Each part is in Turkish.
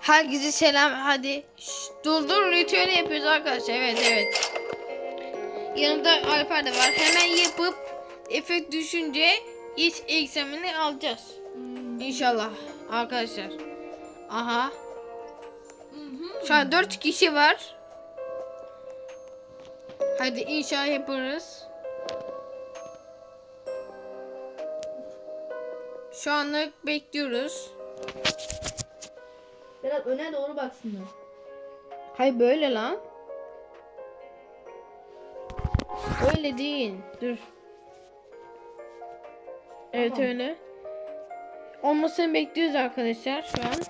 Herkese selam. Hadi. Şşt, dur dur ritüeli yapıyoruz arkadaşlar. Evet evet. Yanımda Alper de var. Hemen yapıp efekt düşünce iş egzamini alacağız. İnşallah arkadaşlar. Aha. Şu an 4 kişi var. Hadi inşallah yaparız. Şu anlık bekliyoruz. Öne doğru baksınlar. Hayır böyle lan. Öyle değil. Dur. Evet Tamam. öyle. Olmasını bekliyoruz arkadaşlar şu an.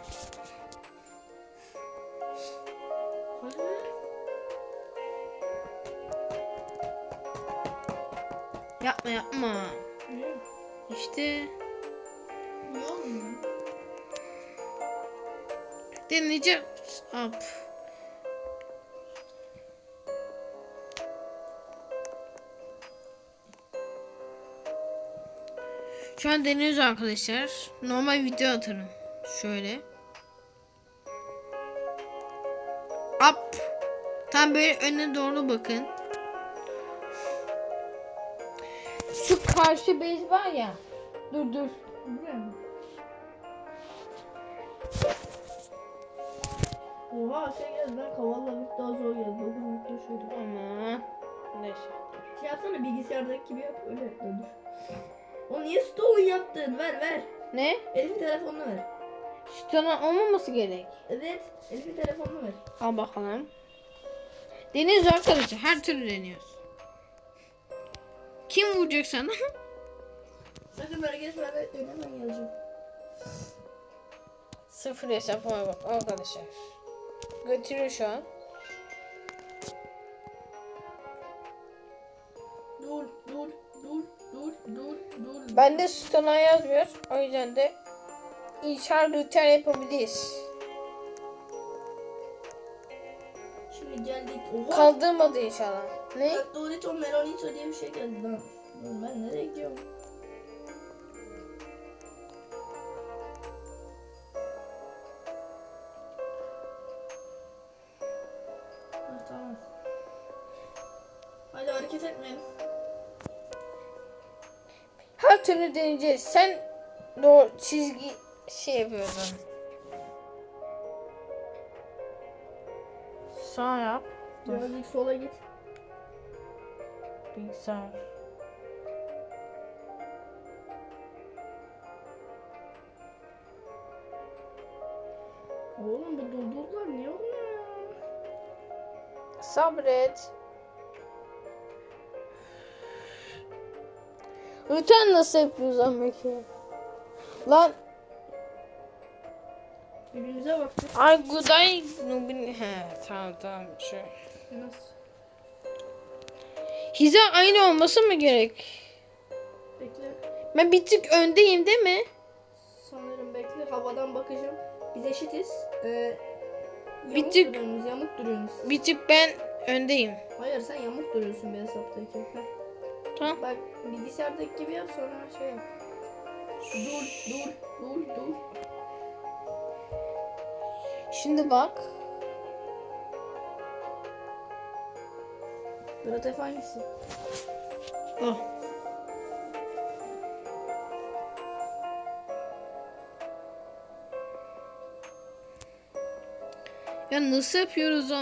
Yapma yapma. Ne? İşte Ne olmuyor? Deneyeceğim. Up. Şu an deniyoruz arkadaşlar. Normal video atarım. Şöyle. Up. Tam böyle öne doğru bakın. Şu karşı bez var ya. Dur dur. Buraya mı? Oha şey geldi lan kavalla bir daha zor geldi. Dokuz nokta şöyle. Ama neyse. Şey yapsana bilgisayardaki gibi yap öyle yap dur. O niye stoğu yaptın? Ver ver. Ne? Elif'in telefonunu ver. Tane olmaması gerek. Evet. Elif'in telefonunu ver. Al bakalım. Deniyoruz arkadaşlar. Her türlü deniyoruz. Kim vuracak sana? Sakın böyle geçme ben hemen geleceğim. Sıfır hesaplama bak arkadaşlar. Götürüyor şu an. Dur dur dur dur dur dur. Bende stona yazmıyor. O yüzden de inşallah ritüel yapabiliriz. Şimdi geldik. Oha. Kaldırmadı inşallah. Ne? Dorito Meronito diye bir şey geldi. Lan ben nereye gidiyorum? Hareket etmeyin. Her türlü deneyeceğiz. Sen doğru çizgi şey yapıyorsun. Sağ yap. Birazcık sola git. Bilgisayar. Oğlum bu durdurlar niye olmuyor? Sabret. Ritüel nasıl yapıyoruz lan peki? Lan Birbirimize baktık. ay guday nubin he tamam tamam şu. Nasıl? Hiza aynı olması mı gerek? Bekle. Ben bir tık öndeyim değil mi? Sanırım bekle. Havadan bakacağım. Biz eşitiz. Ee, Bir tık- duruyorsunuz, yamuk duruyorsunuz. Bir tık ben öndeyim. Hayır sen yamuk duruyorsun bir hesaptaki. Heh. Tamam. Bak bilgisayardaki gibi yap sonra şey yap. Dur dur dur dur. Şimdi bak. Efe hangisi? Oh. Ya nasıl yapıyoruz o?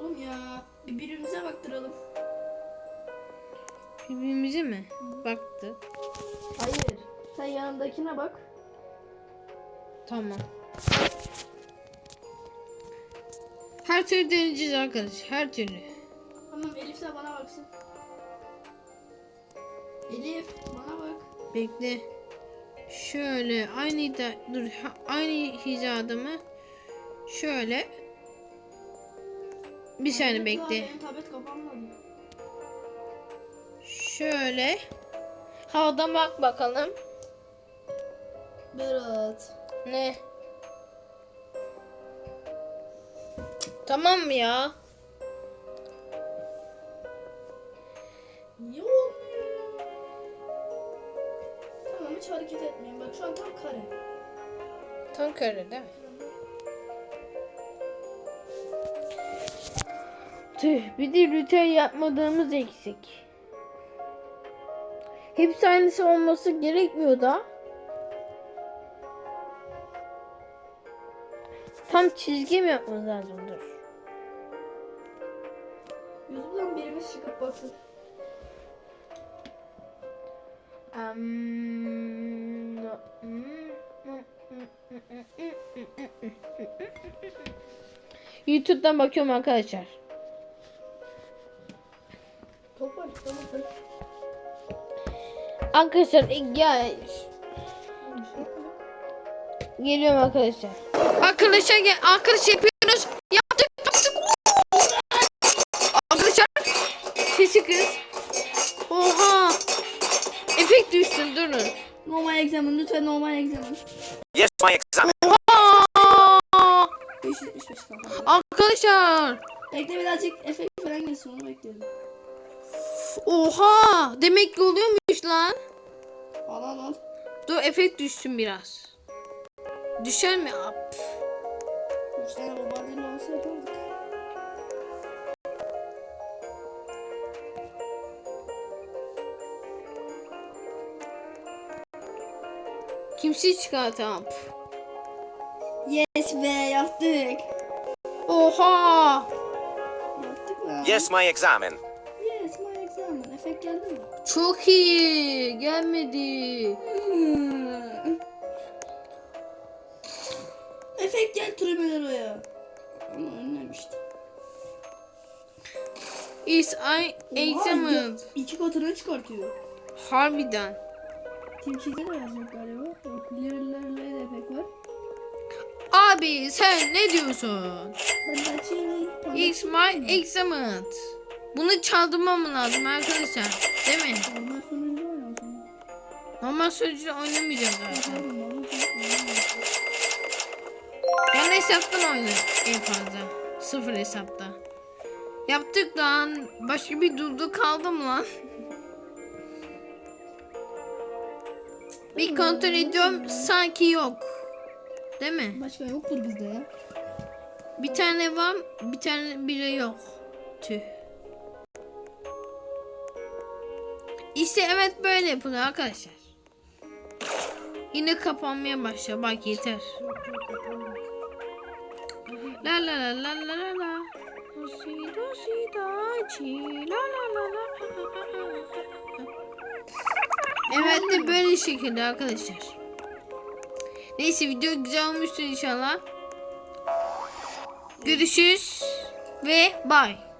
Oğlum ya birbirimize baktıralım. Birbirimize mi? Baktı. Hayır. Sen yanındakine bak. Tamam. Her türlü deneyeceğiz arkadaş. Her türlü. Tamam Elif de bana baksın. Elif bana bak. Bekle. Şöyle aynı da dur aynı hizada mı? Şöyle. Bir saniye bekle. tablet kapanmadı. Şöyle. Havadan bak bakalım. Berat. Ne? Tamam mı ya? Niye olmuyor? Tamam hiç hareket etmiyorum. Bak şu an tam kare. Tam kare değil mi? Tüh bir de ritüel yapmadığımız eksik. Hepsi aynısı olması gerekmiyor da. Tam çizgi mi yapmamız lazım dur. Yüzümden birimiz çıkıp baksın. YouTube'dan bakıyorum arkadaşlar. Arkadaşlar ya geliyorum arkadaşlar. Arkadaşlar gel arkadaş yapıyoruz. Yaptık yaptık. Arkadaşlar sesi kız. Oha. Efekt düşsün durun. Normal examen lütfen normal examen. Yes, my! 575 kaldı. Arkadaşlar. Bekle birazcık efekt falan gelsin onu bekliyorum. Oha. Demek ki oluyormuş lan. Al al al. Dur efekt düşsün biraz. Düşer mi? Pf. 3 tane bombardıman olsa yapardık. Kimse çıkartamam. Yes be yaptık. Oha. Yaptık lan. Yes, my examen. Efekt geldi mi? Çok iyi. Gelmedi. Hmm. Efekt gel trümeler oya. Ama önlemişti. Is I examined. İki katına çıkartıyor. Harbiden. Team Cheat'e de yazacak galiba. Yok, Lirlerle de efekt var. Abi sen ne diyorsun? Ben de açayım. Is my examined. Bunu çaldırmam lazım arkadaşlar. Değil mi? Ondan sonra ne var o zaman? Normal sözcüğü oynamayacağım zaten. Ben hesaptan oynadım en fazla. Sıfır hesapta. Yaptık lan. Başka bir durdu kaldım lan. Bir kontrol ediyorum sanki yok. Değil mi? Başka yoktur bizde ya. Bir tane var, bir tane bile yok. Tüh. İşte evet böyle yapılıyor arkadaşlar. Yine kapanmaya başlıyor. Bak yeter. La la la la la la la. Evet de böyle şekilde arkadaşlar. Neyse video güzel olmuştur inşallah. Görüşürüz ve bye.